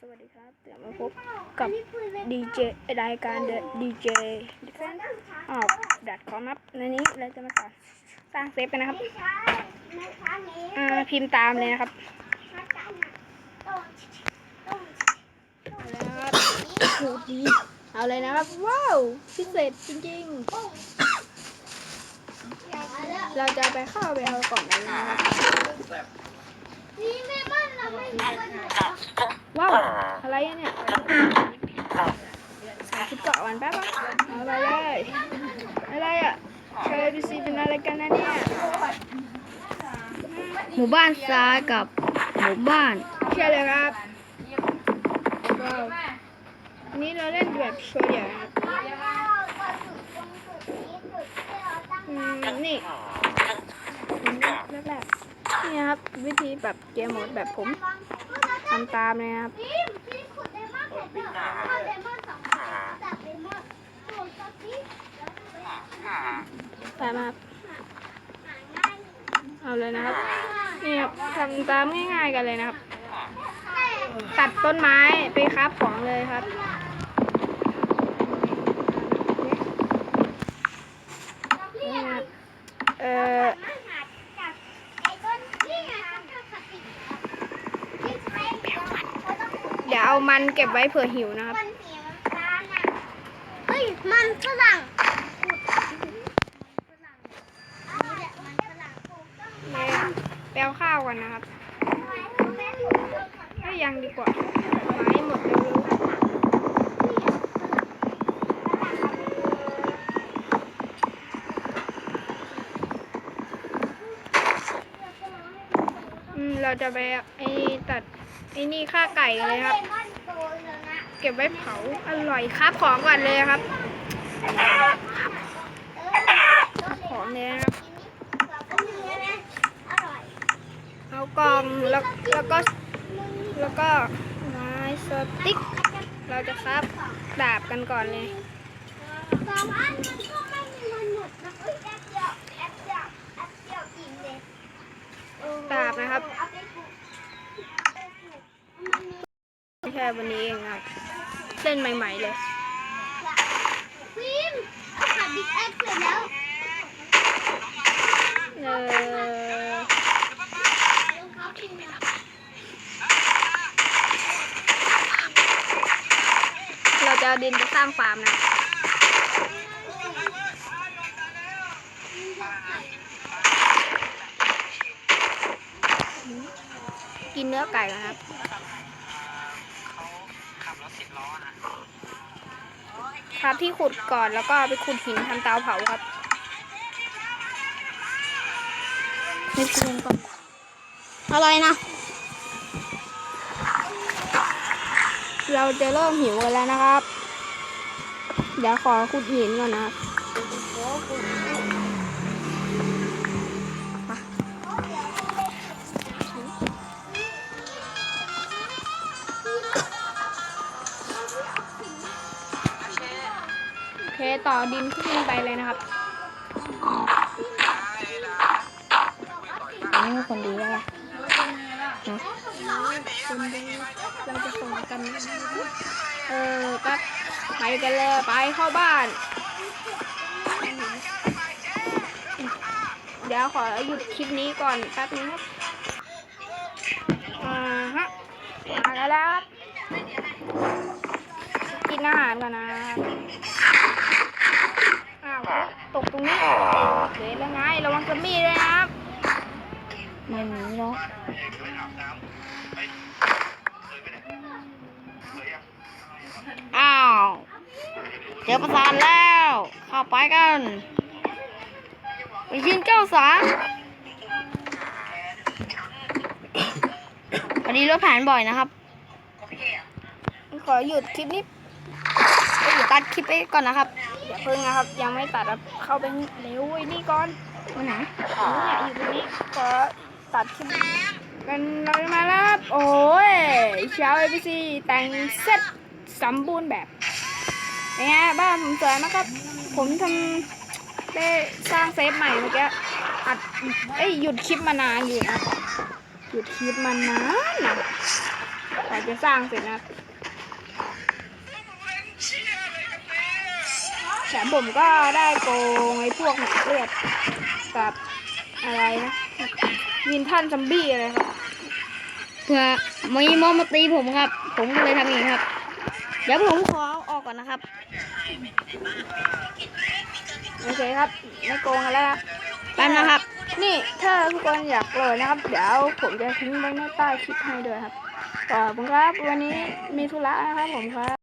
สวัสดีครับเดี๋ยวมาพบกับดีเจรายการ The DJ Defense ออกดัดคอมับในนี้เราจะมาสอนสร้างเซฟกันนะครับอ่าพิมพ์ตามเลยนะครับเอาเลยครับโหดีเอาเลยนะครับ ว้าวพิเศษจริงๆ เราจะไปเข้าไปเอาก่อนนะครับ ว้าว อะไรอะเนี่ยสายชุดเกาะวันแป๊บอะเอาไปเลยอะไรอะเคยดูซีเป็นอะไรกันนะเนี่ย หมู่บ้านทรายกับหมู่บ้านเชื่อเลยครับว้าวอันนี้เราเล่นแบบโชว์เดี่ยวนะครับอืมนี่แรก ๆนี่ครับ วิธีแบบเกมโหมดแบบผมทำตามเลยครับตามมาครับเอาเลยนะครับนี่ครับทำตามง่ายๆกันเลยนะครับ ตัดต้นไม้ไปครับของเลยครับเอ่อ เดี๋ยวเอามันเก็บไว้เผื่อหิวนะครับเฮ้ย มันฝรั่งนี่แปลวข้าวกันนะครับถ้ายังดีกว่าไม้หมดเร็วๆอืมเราจะไปไอ้ตัด ไอ้นี่ฆ่าไก่กันเลยครับ เก็บไว้เผาอร่อยครับของก่อนเลยครับของเลยนะครับเอากล่องแล้วแล้วก็แล้วก็ไม้สติ๊กเราจะครับดาบกันก่อนเลยสองอันมันก็ไม่มีวันหยุดนะเอ้ยแป๊บเดียวแป๊บเดียวแป๊บเดียวอิ่มเลยเออดาบนะครับ เอาไปปลูกเอาไปปลูกมันมี ไม่ใช่วันนี้เองครับเล่นใหม่ ๆ เลยฟิล์มเอาขาดบิ๊กแอคเสร็จแล้วเออเขาพิมพ์มาเราจะเอาดินไปสร้างฟาร์มนะกินเนื้อไก่ก่อนครับ ครับที่ขุดก่อนแล้วก็เอาไปขุดหินทำเตาเผาครับไม่เกินก่อนอะไรนะ เราจะเริ่มหิวกันแล้วนะครับ เดี๋ยวขอขุดหินก่อนนะครับ ต่อดินขึ้นไปเลยนะครับอันนี้เป็นคนดีแล้วล่ะนะคนดูเราจะส่งกันนะครับเออก็ไปกันเลยไปเข้าบ้าน เดี๋ยวขอหยุดคลิปนี้ก่อนแป๊บนึงครับอ่าฮะ มากันแล้วครับ กินอาหารก่อนนะครับอ้าว ตกตรงนี้เสียแล้วไงระวังซอมบี้ด้วยนะครับไม่หนีหรอกอ้าว เจอประสานแล้ว เข้าไปกันไปยิงเจ้าสารพอดีรถผ่านบ่อยนะครับ ขอหยุดคลิปนี้เดี๋ยว ตัดคลิปไปก่อนนะครับอย่าเพิ่งนะครับ ยังไม่ตัดครับเข้าไปเร็วไอ้นี่ก่อนวันไหนเนี่ยอยู่ตรงนี้ขอตัดคลิปกันเลยมาแล้วโอ้ยเช้าเอพีซีแต่งเสร็จสมบูรณ์แบบไงบ้านผมสวยมากครับ ผมทำได้สร้างเซฟใหม่เมื่อกี้อัดเอ้ยหยุดคลิปมานานอยู่นะหยุดคลิปมานานนะก่อนจะสร้างเสร็จนะครับ แถมผมก็ได้โกงไอ้พวกหนักเลือดกับอะไรนะวินทันซัมบี้อะไรครับเพื่อมีมอสมาตีผมครับ ผมก็เลยทำอย่างนี้ครับ เดี๋ยวผมขอเอาออกก่อนนะครับโอเคครับไม่โกงกันแล้วนะแป๊บนะครับ นี่ถ้าทุกคนอยากโหลดนะครับ เดี๋ยวผมจะทิ้งไว้ในใต้คลิปให้ด้วยครับขอบคุณครับ วันนี้มีธุระนะครับผมครับ